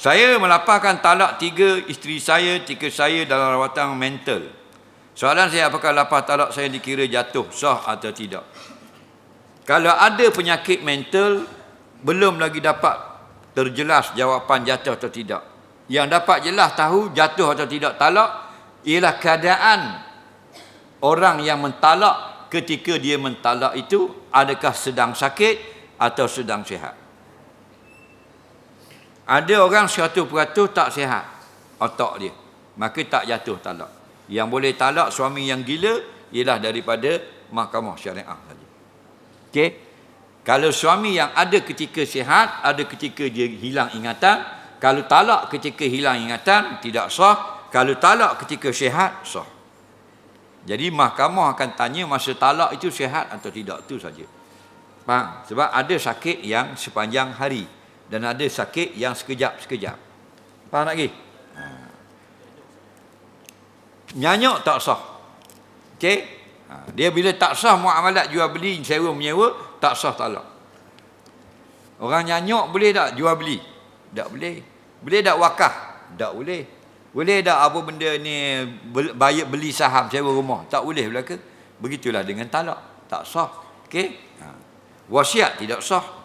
Saya melaporkan talak tiga isteri saya, tiga saya dalam rawatan mental. Soalan saya apakah lapar talak saya dikira jatuh sah atau tidak? Kalau ada penyakit mental belum lagi dapat terjelas jawapan jatuh atau tidak. Yang dapat jelas tahu jatuh atau tidak talak ialah keadaan orang yang mentalak ketika dia mentalak itu adakah sedang sakit atau sedang sihat. Ada orang 100% tak sihat otak dia. Maka tak jatuh talak. Yang boleh talak suami yang gila ialah daripada mahkamah syariah saja. Okey. Kalau suami yang ada ketika sihat, ada ketika dia hilang ingatan, kalau talak ketika hilang ingatan tidak sah, kalau talak ketika sihat sah. Jadi mahkamah akan tanya masa talak itu sihat atau tidak tu saja. Faham? Sebab ada sakit yang sepanjang hari dan ada sakit yang sekejap-sekejap. Faham lagi? Ha. Nyanyuk tak sah. Okey? Ha. Dia bila tak sah muamalat jual beli, sewa menyewa, tak sah talak. Orang nyanyuk boleh tak jual beli? Tak boleh. Boleh tak wakaf? Tak boleh. Boleh tak apa benda ni bayar beli saham sewa rumah? Tak boleh belaka. Begitulah dengan talak. Tak sah. Okey? Ha. Wasiat tidak sah